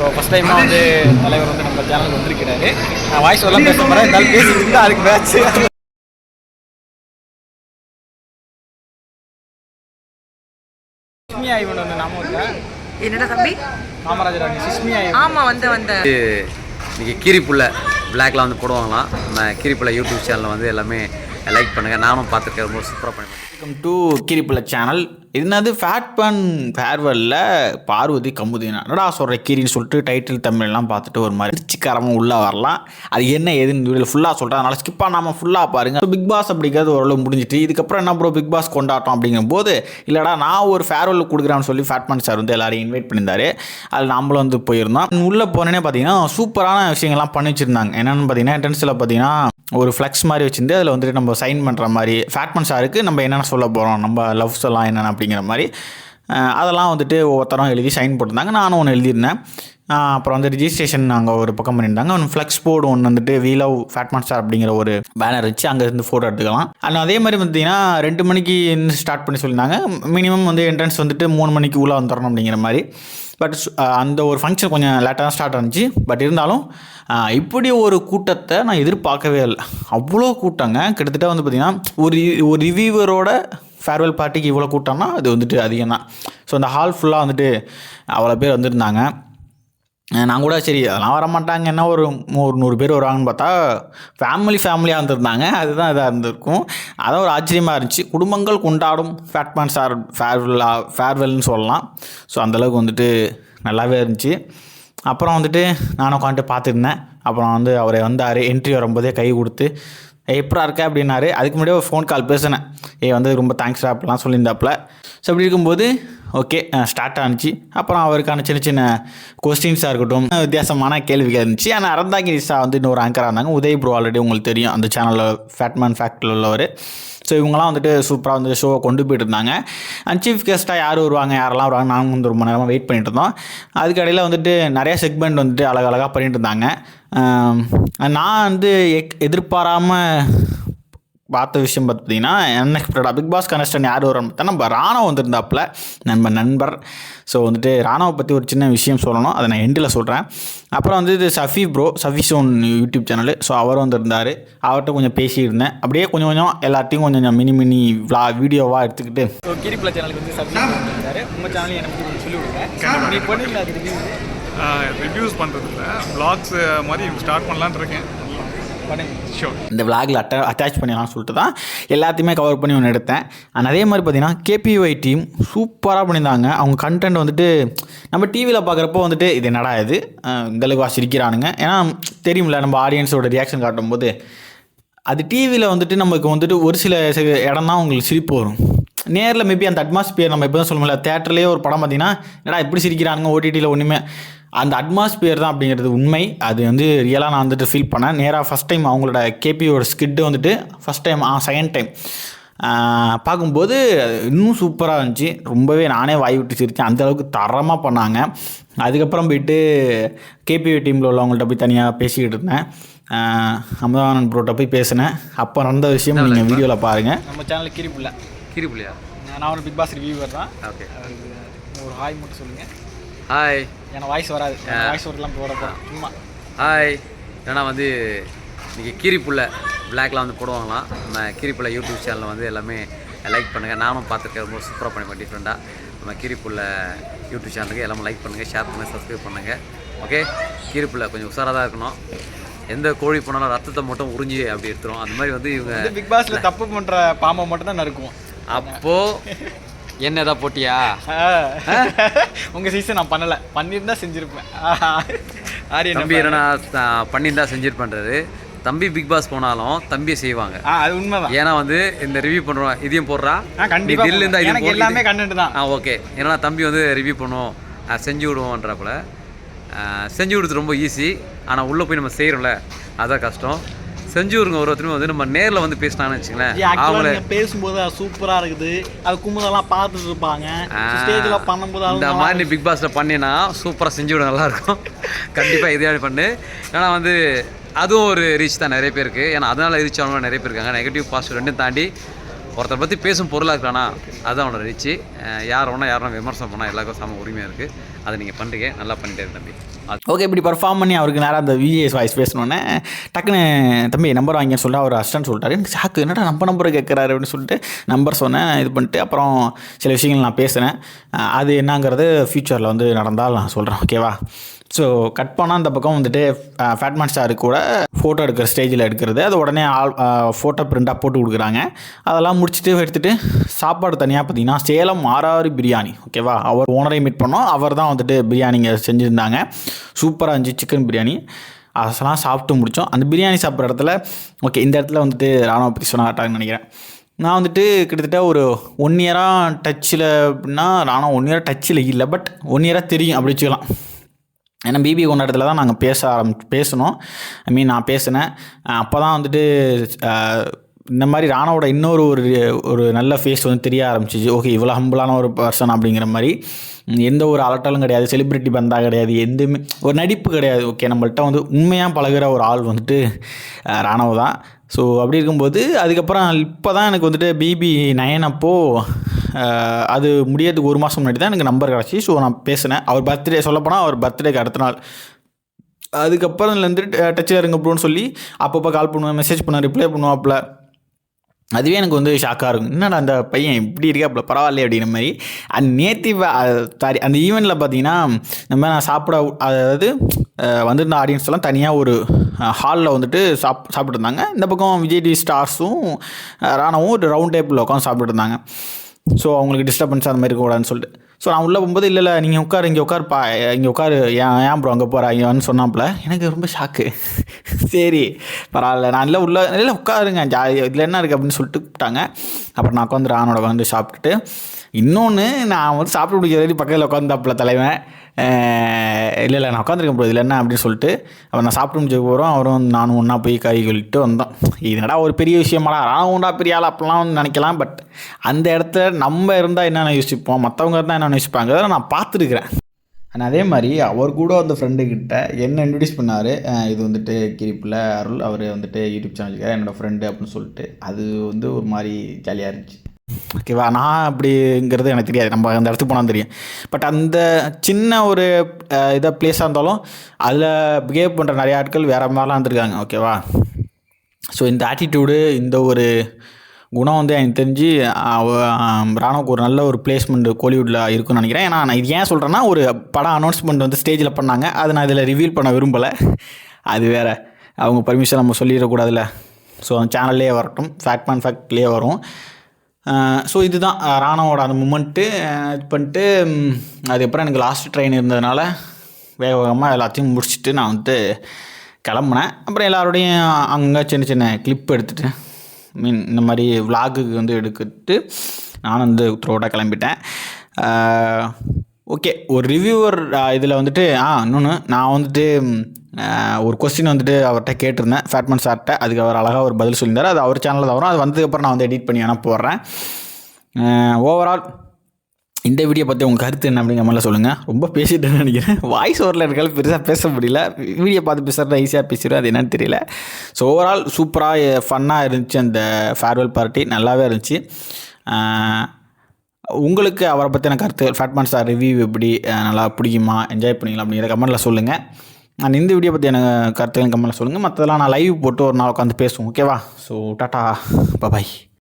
So first டைமாக வந்து தலைவர் வந்து நம்ம சேனலுக்கு வந்திருக்கிறாரு. நான் வாய்ஸ் எல்லாம் பேச போகிறேன் இருந்தாலும் பேசிட்டு அதுக்கு மேட்ச். சுஷ்மி ஆய்வன் வந்து நாம இருக்கா? என்னடா தம்பி? காமராஜர் அணி சுஷ்மி ஆய்வன் ஆமா வந்த வந்த. இன்றைக்கி கீரிப்புள்ள பிளாக்ல வந்து போடுவாங்களாம். நம்ம கீரிப்புள்ள யூடியூப் சேனலில் வந்து எல்லாமே லைக் பண்ணுங்கள் நானும் பார்த்துருக்கேன். ரொம்ப சூப்பராக பண்ணி வெல்கம் டு கீரிப்புள்ள சேனல் என்னது? ஃபேட் பன் ஃபேர்வெல்ல பார்வதி கமுதினா. என்னடா சொல்கிற கீரின்னு சொல்லிட்டு டைட்டில் தமிழ்லாம் பார்த்துட்டு ஒரு மாதிரி திருச்சிக்காரமாக உள்ளே வரலாம். அது என்ன ஏதுன்னு ஃபுல்லாக சொல்கிறேன் அதனால் ஸ்கிப் பண்ணாமல் ஃபுல்லாக பாருங்கள் பிக் பாஸ் அப்படிங்கிறது ஓரளவு முடிஞ்சிட்டு இதுக்கப்புறம் என்ன ப்ரோ பிக் பாஸ் கொண்டாட்டம் அப்படிங்கும்போது இல்லைடா நான் ஒரு ஃபேர்வெல் கொடுக்குறேன்னு சொல்லி ஃபேட்மன் சார் வந்து எல்லாரையும் இன்வைட் பண்ணியிருந்தாரு. அதில் நம்மளும் வந்து போயிருந்தோம். உள்ளே போனேன்னே பார்த்தீங்கன்னா சூப்பரான விஷயங்கள்லாம் பண்ணி வச்சுருந்தாங்க. என்னென்னு பார்த்தீங்கன்னா என்ட்ரன்ஸில் பார்த்தீங்கன்னா ஒரு ஃப்ளெக்ஸ் மாதிரி வச்சிருந்து அதில் வந்துட்டு நம்ம சைன் பண்ணுற மாதிரி ஃபேட்மன் சாருக்கு நம்ம என்னென்ன சொல்ல போகிறோம் நம்ம லவ்ஸ் எல்லாம் என்னென்ன அப்படிங்கிற மாதிரி அதெல்லாம் வந்துட்டு ஒவ்வொருத்தரும் எழுதி சைன் போட்டிருந்தாங்க. நானும் ஒன்று எழுதியிருந்தேன். அப்புறம் வந்து ரிஜிஸ்ட்ரேஷன் அங்கே ஒரு பக்கம் பண்ணியிருந்தாங்க. ஒன்று ஃப்ளெக்ஸ் போர்டு ஒன்று வந்துட்டு வீ லவ் ஃபேட்மன் ஸ்டார் அப்படிங்கிற ஒரு பேனர் வச்சு அங்கே இருந்து ஃபோட்டோ எடுத்துக்கலாம். அண்ட் அதே மாதிரி பார்த்தீங்கன்னா ரெண்டு மணிக்கு ஸ்டார்ட் பண்ணி சொல்லியிருந்தாங்க. மினிமம் வந்து என்ட்ரன்ஸ் வந்துட்டு மூணு மணிக்கு உள்ளே வந்துடணும் அப்படிங்கிற மாதிரி. பட் uh, அந்த ஒரு ஃபங்க்ஷன் கொஞ்சம் லேட்டாக தான் ஸ்டார்ட் ஆனிச்சு. பட் இருந்தாலும் uh, இப்படி ஒரு கூட்டத்தை நான் எதிர்பார்க்கவே இல்லை. அவ்வளோ கூட்டங்க. கிட்டத்தட்ட வந்து பார்த்திங்கன்னா ஒரு ஒரு ரிவியூவரோட ஃபேர்வெல் பார்ட்டிக்கு இவ்வளோ கூட்டம்னா அது வந்துட்டு அதிகம் தான் ஸோ அந்த ஹால் ஃபுல்லாக வந்துட்டு அவ்வளோ பேர் வந்திருந்தாங்க. நான் கூட சரி அதெல்லாம் வர மாட்டாங்க என்ன ஒரு ஒரு நூறு பேர் வருவாங்கன்னு பார்த்தா ஃபேமிலி ஃபேமிலியாக இருந்திருந்தாங்க. அதுதான் இதாக இருந்திருக்கும். அதான் ஒரு ஆச்சரியமாக இருந்துச்சு. குடும்பங்கள் கொண்டாடும் ஃபேட்மேன் சார் ஃபேர்வெல்லா ஃபேர்வெல்னு சொல்லலாம். ஸோ அந்தளவுக்கு வந்துட்டு நல்லாவே இருந்துச்சு. அப்புறம் வந்துட்டு நானும் உட்காந்துட்டு பார்த்துருந்தேன். அப்புறம் வந்து அவர் வந்தார். என்ட்ரி வரும்போதே கை கொடுத்து எப்படா இருக்க? அப்படின்னாரு. அதுக்கு முன்னாடியே ஒரு ஃபோன் கால் பேசினேன். ஏ வந்து ரொம்ப தேங்க்ஸ் அப்படிலாம் சொல்லியிருந்தாப்புல. ஸோ அப்படி இருக்கும்போது ஓகே ஸ்டார்ட் ஆனிச்சு. அப்புறம் அவருக்கான சின்ன சின்ன கொஸ்டின்ஸாக இருக்கட்டும் வித்தியாசமான கேள்விகள் இருந்துச்சு. ஆனால் அறந்தாங்கி நிஷா வந்து இன்னொரு ஆங்கராக இருந்தாங்க. உதய் ப்ரோ ஆல்ரெடி உங்களுக்கு தெரியும். அந்த சேனலில் ஃபேட்மேன் ஃபேக்டில் உள்ளவர். ஸோ இவங்கெல்லாம் வந்துட்டு சூப்பராக வந்து ஷோவை கொண்டு போயிட்டு இருந்தாங்க அண்ட் சீஃப் கெஸ்ட்டாக யார் வருவாங்க யாரெல்லாம் வருவாங்க நாங்கள் வந்து ரொம்ப நேரமாக வெயிட் பண்ணிட்டு இருந்தோம். அதுக்கடையில் வந்துட்டு நிறைய செக்மெண்ட் வந்துட்டு அழகழகாக பண்ணிட்டு இருந்தாங்க. நான் வந்து எக் எதிர்பாராமல் பார்த்த விஷயம் பார்த்தீங்கன்னா அன்எக்ஸ்பெக்டடாக பிக் பாஸ் கனஸ்டன் யார் வரும் பார்த்தா நம்ம ராணவ் வந்திருந்தாப்புல. நண்பர் நண்பர். ஸோ வந்துட்டு ராணவை பற்றி ஒரு சின்ன விஷயம் சொல்லணும். அதை நான் எண்டில் சொல்கிறேன் அப்புறம் வந்து இது Safi bro Safi zone YouTube channel so அவர் வந்திருந்தார். அவர்கிட்ட கொஞ்சம் பேசியிருந்தேன். அப்படியே கொஞ்சம் கொஞ்சம் எல்லாத்தையும் கொஞ்சம் கொஞ்சம் மினி மினி விளா வீடியோவாக எடுத்துக்கிட்டு. ஸோ கிரிப்பில் சேனலுக்கு வந்து சப்ஸ்கிரைப் பண்ணியிருந்தாரு உங்கள் சேனலையும் எனக்கு கொஞ்சம் சொல்லி விடுங்க நீ பண்ணுங்க அது ரிவ்யூ ரிவ்யூஸ் பண்ணுறதில்ல வ்ளாக்ஸ் மாதிரி ஸ்டார்ட் பண்ணலான்னு இருக்கேன். இந்த விளாகில் அட்ட அட்டாச் பண்ணிடலாம் சொல்லிட்டு தான் எல்லாத்தையுமே கவர் பண்ணி ஒன்று எடுத்தேன். அண்ட் அதே மாதிரி பார்த்தீங்கன்னா கேபிஒய் டீம் சூப்பராக பண்ணியிருந்தாங்க. அவங்க கண்டென்ட் வந்துட்டு நம்ம டிவியில் பார்க்குறப்போ வந்துட்டு இது என்னடா இது? அஹ் இந்தளவுக்கு சிரிக்கிறானுங்க. ஏன்னா தெரியும்ல நம்ம ஆடியன்ஸோட ரியாக்ஷன் காட்டும்போது அது டிவியில் வந்துட்டு நமக்கு வந்துட்டு ஒரு சில சில இடம் தான் உங்களுக்கு சிரிப்பு வரும். நேரில் மேபி அந்த அட்மாஸ்பியர் நம்ம எப்போ தான் சொல்ல முடியல தேட்டர்லேயே ஒரு படம் பார்த்தீங்கன்னா என்னடா இப்படி சிரிக்கிறானுங்க ஓடிடியில் ஒன்றுமே அந்த அட்மாஸ்பியர் தான் அப்படிங்கிறது உண்மை. அது வந்து ரியலாக நான் வந்துட்டு ஃபீல் பண்ணேன். நேராக ஃபஸ்ட் டைம் அவங்களோட கேபியோட ஸ்கிட்டு வந்துட்டு ஃபஸ்ட் டைம் ஆ செகண்ட் டைம் பார்க்கும்போது இன்னும் சூப்பராக இருந்துச்சு. ரொம்பவே நானே வாய் விட்டு சிரித்தேன் அந்த அளவுக்கு தரமாக பண்ணாங்க. அதுக்கப்புறம் போயிட்டு கேபிஓ டீமில் உள்ளவங்கள்ட்ட போய் தனியாக பேசிக்கிட்டு இருந்தேன். அமுதானந்த் ப்ரோட்ட போய் பேசினேன். அப்போ நடந்த விஷயம் நீங்கள் வீடியோவில் பாருங்கள் நம்ம சேனலுக்கு கிரிப்புல கீரிப்புள்ளையா நான் ஒரு பிக் பாஸ் ரிவ்யூவர் தான். ஓகே ஒரு ஹாய் மட்டும் சொல்லுங்கள் ஹாய் ஏன்னா வாய்ஸ் வராது. வாய்ஸ் போட போகிறோம் சும்மா. ஹாய் ஏன்னா வந்து இன்றைக்கி கீரிப்புள்ள பிளாக்ல வந்து போடுவாங்களாம். நம்ம கீரிப்புள்ள யூடியூப் சேனலில் வந்து எல்லாமே லைக் பண்ணுங்கள் நானும் பார்த்துருக்கேன். ரொம்ப சூப்பராக பண்ணிப்பேன் டிஃப்ரெண்ட்டாக நம்ம கீரிப்புள்ள யூடியூப் சேனலுக்கு எல்லாமே லைக் பண்ணுங்கள் ஷேர் பண்ணுங்கள் சப்ஸ்கிரைப் பண்ணுங்கள் ஓகே கீரிப்புள்ள கொஞ்சம் உஷாராக தான் இருக்கணும். எந்த கோழி போனாலும் ரத்தத்தை மட்டும் உறிஞ்சி அப்படி எடுத்துரும். அந்த மாதிரி வந்து இவங்க பிக் பாஸ்ல தப்பு பண்ற பாம்பை மட்டும் தான் நறுக்குவோம். அப்போது என்ன ஏதாவது போட்டியா? உங்க சீசன் நான் பண்ணல. பண்ணியிருந்தா செஞ்சிருப்பேன். ஆரியன் தம்பி என்னன்னா பண்ணியிருந்தா செஞ்சிருப்பேன்றாரு. தம்பி பிக் பாஸ் போனாலும் தம்பியை செய்வாங்க. அது உண்மைதான். ஏன்னா வந்து இந்த ரிவ்யூ பண்ணுறோம் இதையும் போடுறா. ஆ கண்டிப்பா தில் இருந்தால் இதையும் போடு, எல்லாமே இது- கண்டென்ட் தான். ஆ ஓகே ஏன்னா தம்பி வந்து ரிவ்யூ பண்ணுவோம் செஞ்சு விடுவோன்றப்பல செஞ்சு கொடுத்து ரொம்ப ஈஸி ஆனால் உள்ளே போய் நம்ம செய்கிறோம்ல அதான் கஷ்டம். செஞ்சு விடுங்க ஒரு ஒருத்தருமே வந்து நம்ம நேரில் வந்து பேசினான்னு வச்சுங்களேன் அவங்கள பேசும்போது சூப்பராக இருக்குது. அது குமுதெல்லாம் பார்த்துட்டு இருப்பாங்க. ஸ்டேஜில் பண்ணும்போது இந்த நல்லா மாதிரி பிக் பாஸில் பண்ணினா சூப்பராக செஞ்சு விட நல்லாயிருக்கும் கண்டிப்பாக இதே பண்ணு. ஏன்னா வந்து அதுவும் ஒரு ரீச் தான் நிறைய பேருக்கு. ஏன்னா அதனால் ரீச் ஆனவங்க நிறைய பேர் இருக்காங்க. நெகட்டிவ் பாசிட்டிவ் ரெண்டும் தாண்டி ஒருத்தரை பற்றி பேசும் பொருளாக இருக்கானா? அதுதான் அவனோட ரீச்சு யார் வேணா யாரும் விமர்சனம் பண்ணால் எல்லாருக்கும் சம உரிமையாக இருக்குது அதை நீங்கள் பண்ணுறீங்க நல்லா பண்ணிட்டே தம்பி. ஓகே இப்படி பர்ஃபார்ம் பண்ணி அவருக்கு நேராக அந்த விஜேஎஸ் வாய்ஸ் பேசணுன்னே டக்குன்னு தம்பி நம்பர் வாங்கின்னு சொல்லிட்டு அவர் அஸ்டன் சொல்லிட்டாரு. எனக்கு சாக்கு என்னடா நம்ம நம்பரை கேட்குறாரு அப்படின்னு சொல்லிட்டு நம்பர் சொன்னேன் இது பண்ணிட்டு அப்புறம் சில விஷயங்கள் நான் பேசினேன் அது என்னங்கிறது ஃப்யூச்சரில் வந்து நடந்தால் நான் சொல்கிறேன் ஓகேவா ஸோ கட் பண்ணால் அந்த பக்கம் வந்துட்டு ஃபேட்மேன் ஸ்டாரு கூட ஃபோட்டோ எடுக்கிற ஸ்டேஜில் எடுக்கிறது. அது உடனே ஆல் ஃபோட்டோ பிரிண்டாக போட்டு கொடுக்குறாங்க. அதெல்லாம் முடிச்சுட்டு எடுத்துகிட்டு சாப்பாடு தனியாக பார்த்தீங்கன்னா சேலம் ஆறாறு பிரியாணி ஓகேவா அவர் ஓனரை மீட் பண்ணோம். அவர் தான் வந்துட்டு பிரியாணிங்க செஞ்சுருந்தாங்க. சூப்பராக இருந்துச்சு சிக்கன் பிரியாணி. அதெல்லாம் சாப்பிட்டு முடித்தோம் அந்த பிரியாணி சாப்பிட்ற இடத்துல ஓகே இந்த இடத்துல வந்துட்டு ராணுவ பற்றி சொன்னாட்டாங்கன்னு நினைக்கிறேன். நான் வந்துட்டு கிட்டத்தட்ட ஒரு ஒன் இயராக டச்சில் அப்படின்னா நானும் ஒன் இயராக டச்சில் இல்லை பட் ஒன் இயராக தெரியும் அப்படி வச்சுக்கலாம். ஏன்னா பிபி கொண்டாட்டத்தில் தான் நாங்கள் பேச ஆரம்பி பேசணும். ஐ மீன் நான் பேசினேன். அப்போ தான் வந்துட்டு இந்த மாதிரி ராணாவோட இன்னொரு ஒரு ஒரு நல்ல ஃபேஸ் வந்து தெரிய ஆரம்பிச்சிச்சு. ஓகே இவ்வளோ ஹம்பிளான ஒரு பர்சன் அப்படிங்கிற மாதிரி. எந்த ஒரு அலட்டலும் கிடையாது. செலிப்ரிட்டி பந்தா கிடையாது. எதுவுமே ஒரு நடிப்பு கிடையாது. ஓகே நம்மள்ட்ட வந்து உண்மையாக பழகுற ஒரு ஆள் வந்துட்டு ராணுவ தான் ஸோ அப்படி இருக்கும்போது அதுக்கப்புறம் இப்போ தான் எனக்கு வந்துட்டு பிபி நயன் அப்போது அது முடியறதுக்கு ஒரு மாதம் முன்னாடி தான் எனக்கு நம்பர் கிடச்சி ஸோ நான் பேசினேன். அவர் பர்த்டே சொல்லப்போனால் அவர் பர்த்டேக்கு அடுத்த நாள். அதுக்கப்புறம்லேருந்து டச்சில் இருங்க ப்ரோன்னு சொல்லி அப்பப்போ கால் பண்ணுவேன் மெசேஜ் பண்ணுவேன் ரிப்ளை பண்ணுவாப்பில். அதுவே எனக்கு வந்து ஷாக்காக இருக்கும். என்னடா அந்த பையன் இப்படி இருக்காப்புல பரவாயில்லையே அப்படிங்கிற மாதிரி. அந்த நேத்தி சாரி அந்த ஈவெண்ட்டில் பார்த்தீங்கன்னா நம்ம நான் சாப்பிட அதாவது வந்திருந்த ஆடியன்ஸ் எல்லாம் தனியாக ஒரு ஹாலில் வந்துட்டு சாப் சாப்பிட்ருந்தாங்க இந்த பக்கம் விஜய் டி ஸ்டார்ஸும் ராணாவும் ஒரு ரவுண்ட் டேபிளில் உட்காந்து சாப்பிட்ருந்தாங்க ஸோ அவங்களுக்கு டிஸ்டர்பன்ஸ் அந்த மாதிரி இருக்கக்கூடாதுன்னு சொல்லிட்டு. ஸோ நான் உள்ளே போகும்போது இல்லை இல்லை நீங்கள் உட்காரு இங்கே உட்காருப்பா இங்கே உட்காரு ஏன் ஏன் ப்ரோ அங்கே போகிறா இங்கேன்னு சொன்னாப்புல. எனக்கு ரொம்ப ஷாக்கு சரி பரவாயில்ல. நான் இல்லை உள்ளே இல்லை உட்காருங்க ஜாலியாக இதில் என்ன இருக்குது அப்படின்னு சொல்லிட்டு கூப்பிட்டாங்க. அப்புறம் நான் உட்காந்து ரானோட வந்து சாப்பிட்டுட்டு இன்னொன்று நான் வந்து சாப்பிட்டு முடிக்கிற பக்கத்தில் உட்காந்தாப்புல தலைவன். இல்லை இல்லை நான் உட்காந்துருக்கேன் ப்ரோ இதில் என்ன அப்படின்னு சொல்லிட்டு அவன் நான் சாப்பிட்டு முடிச்ச போகிறோம் அவரும் நானும் ஒன்றா போய் கை கழிட்டு வந்தோம். இதனடா ஒரு பெரிய விஷயமாடா. உண்டா பெரிய ஆள் அப்படிலாம் வந்து நினைக்கலாம் பட் அந்த இடத்துல நம்ம இருந்தால் என்னென்ன யோசிப்போம்? மற்றவங்க இருந்தால் என்னென்ன யோசிப்பாங்க? அதெல்லாம் நான் பார்த்துருக்குறேன். அண்ட் அதே மாதிரி அவர் கூட அந்த ஃப்ரெண்டுக்கிட்ட என்ன இன்ட்ரடியூஸ் பண்ணார்? இது வந்துட்டு கிரிப்பில் அருள் அவர் வந்துட்டு யூடியூப் சேனல் என்னோடய ஃப்ரெண்டு அப்படின்னு சொல்லிட்டு. அது வந்து ஒரு மாதிரி ஜாலியாக இருந்துச்சு. ஓகேவா? நான் அப்படிங்கிறது எனக்கு தெரியாது. நம்ம அந்த இடத்துக்கு போனால் தெரியும். பட் அந்த சின்ன ஒரு இதை பிளேஸாக இருந்தாலும் அதில் பிஹேவ் பண்ணுற நிறைய ஆட்கள் வேறு மாதிரிலாம் இருந்திருக்காங்க. ஓகேவா? ஸோ இந்த ஆட்டிடியூடு இந்த ஒரு குணம் வந்து எனக்கு தெரிஞ்சு ராணுவுக்கு ஒரு நல்ல ஒரு பிளேஸ்மெண்ட் கோலிவுட்டில் இருக்கும்னு நினைக்கிறேன். ஏன்னா நான் இது ஏன் சொல்கிறேன்னா ஒரு படம் அனௌன்ஸ்மெண்ட் வந்து ஸ்டேஜில் பண்ணாங்க. அதை நான் இதில் ரிவீல் பண்ண விரும்பலை. அது வேறு. அவங்க பர்மிஷன் நம்ம சொல்லிடக்கூடாதுல்ல. ஸோ அந்த சேனல்லே வரட்டும். ஃபேக்ட் மேன் ஃபேக்ட்லேயே வரும். ஸோ இதுதான் ராணாவோட அந்த மூமெண்ட்டு இது பண்ணிட்டு அதுக்கப்புறம் எனக்கு லாஸ்ட் ட்ரெயின் இருந்ததுனால வேக வேகமாக எல்லாத்தையும் முடிச்சுட்டு நான் வந்து கிளம்புனேன். அப்புறம் எல்லாரோடையும் அங்கே சின்ன சின்ன கிளிப் எடுத்துகிட்டு மீன் இந்த மாதிரி விலாகுக்கு வந்து எடுத்துட்டு நானும் வந்து த்ரோட்டாக கிளம்பிட்டேன். ஓகே ஒரு ரிவ்யூவர் இதில் வந்துட்டு ஆ இன்னொன்று நான் வந்துட்டு ஒரு கொஸ்டின் வந்துட்டு அவர்கிட்ட கேட்டிருந்தேன். ஃபேட்மன் சார்கிட்ட அதுக்கு அவர் அழகாக ஒரு பதில் சொல்லியிருந்தார். அது அவர் சேனலில் தான் வரும். அது வந்ததுக்கப்புறம் நான் வந்து எடிட் பண்ணி வேணால் போடுறேன். ஓவரால் இந்த வீடியோ பற்றி உங்கள் கருத்து என்ன அப்படிங்கிற மாதிரிலாம் சொல்லுங்கள் ரொம்ப பேசிட்டு நினைக்கிறேன். வாய்ஸ் ஓவரில் இருக்காலும் பெருசாக பேச முடியல. வீடியோ பார்த்து பேசுகிறதா ஈஸியாக பேசிடுவேன். அது என்னன்னு தெரியல. ஸோ ஓவரால் சூப்பராக ஃபன்னாக இருந்துச்சு அந்த ஃபேர்வெல் பார்ட்டி நல்லாவே இருந்துச்சு. உங்களுக்கு அவரை பற்றின கருத்து ஃபேட்மான் சார் ரிவ்யூ எப்படி நல்லா பிடிக்குமா என்ஜாய் பண்ணீங்களா அப்படிங்கிற கமெண்ட்டில் சொல்லுங்கள் நான் இந்த வீடியோ பற்றி எனக்கு கருத்துகள் கமெண்ட்டில் சொல்லுங்கள் மற்றதெல்லாம் நான் லைவ் போட்டு ஒரு நாள் உட்காந்து பேசுவோம். ஓகேவா ஸோ டாட்டா பாய்